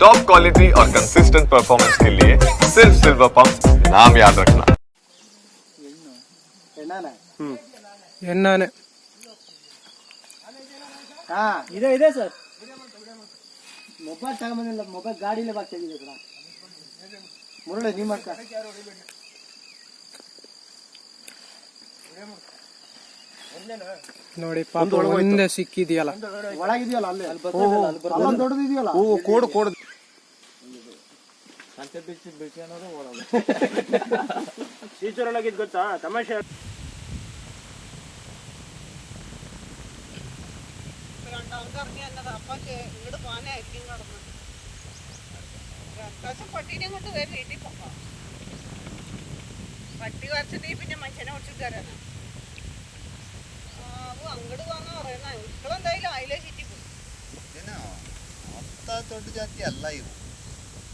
Top quality और consistent performance के लिए सिर्फ सिल्वर पंप नाम याद रखना ಎಣ್ಣಾನ ಎಣ್ಣಾನೆ ಹಾ ಇದೆ ಇದೆ ಸರ್ ಮೊಬೈಲ್ ತಗೊಂಬಂದಿಲ್ಲ ಮೊಬೈಲ್ ಗಾಡಿಲೇ ಬಾಕ್ ತೆಗಿದೆ ಕಣ ಮುರಳಿ ನಿಮ್ಮ ಅಕ್ಕ ನೋಡಿ ಪಾಪ ಒಂದೇ ಸಿಕ್ಕಿದೆಯಲ್ಲ ಒಳಗಿದೆಯಲ್ಲ ಅಲ್ಲೇ ಅಲ್ಲೊಂದು ದೊಡ್ಡದಿದೆಯಲ್ಲ ಕೋಡ್ ಕೋಡ್ ಟೀಚರೊಳಗಿದ್ ಗೊತ್ತಾ ತಮಾಷೆ പട്ടീനെ കൊണ്ട് വേറെ വീട്ടിൽ പോകാം പട്ടി വരച്ചിട്ട് പിന്നെ മനുഷ്യനെ ഒടിച്ചിട്ട് തരാനാ ದೊಡ್ಡ ಜಾತಿ ಅಲ್ಲ ಇವು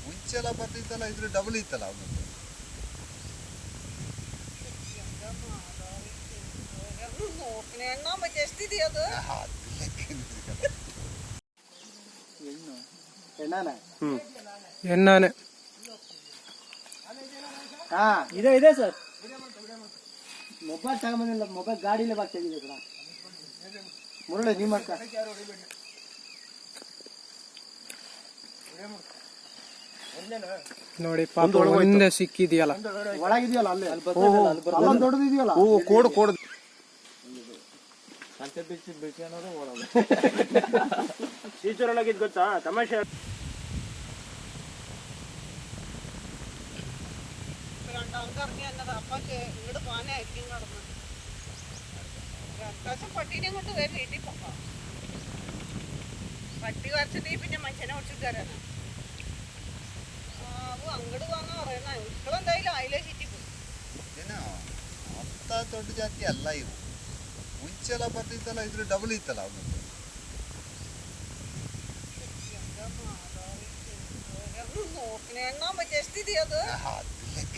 ಮುಂಚೆಲ್ಲ ಬರ್ತಿತ್ತಲ್ಲ ಇದ್ರ ಡಬಲ್ ಇತ್ತಲ್ಲ ಅವನು. ಹಾ. ಇದೆ ಇದೆ ಸರ್. ಮೊಬೈಲ್ ತಗೊಂಬಂದಿಲ್ಲ ಮೊಬೈಲ್ ಗಾಡಿಲೇ ಬಾಕಿ ಮುರಳಿ ನೀವು ಮಾಡ್ತಾರೆ ನೋಡಿ ಪಾಪ ಒಂದೇ ಸಿಕ್ಕಿದೆಯಲ್ಲ ಒಳಗಿದೆಯಲ್ಲ ಅಲ್ಲೇ ಅಲ್ಲೊಂದು ದೊಡ್ಡದಿದೆಯಲ್ಲ ಕೋಡ್ ಕೋಡ್ ಟೀಚರೊಳಗಿದ್ ಗೊತ್ತಾ ತಮಾಷೆ രണ്ടാം കറങ്ങി എന്നത് അപ്പൊ ഇങ്ങോട്ട് പോകാനായിരിക്കും നടന്നത് രണ്ടാശം പട്ടീനെ കൊണ്ട് വേറെ വീട്ടിൽ പോകാം പട്ടി വരച്ചിട്ട് പിന്നെ മനുഷ്യനെ ഒടിച്ചിട്ട് തരാനാ ಅಂತ ದೊಡ್ಡ ಜಾತಿ ಅಲ್ಲ ಇವು ಮುಂಚೆಲ್ಲ ಬರ್ತಿತ್ತಲ್ಲ ಇದ್ರ ಡಬಲ್ ಇತ್ತಲ್ಲ ಅವನದ್ದು നോക്കണ എണ്ണാൻ പറ്റിയ സ്ഥിതി അത് ಅದು ಲೆಕ್ಕ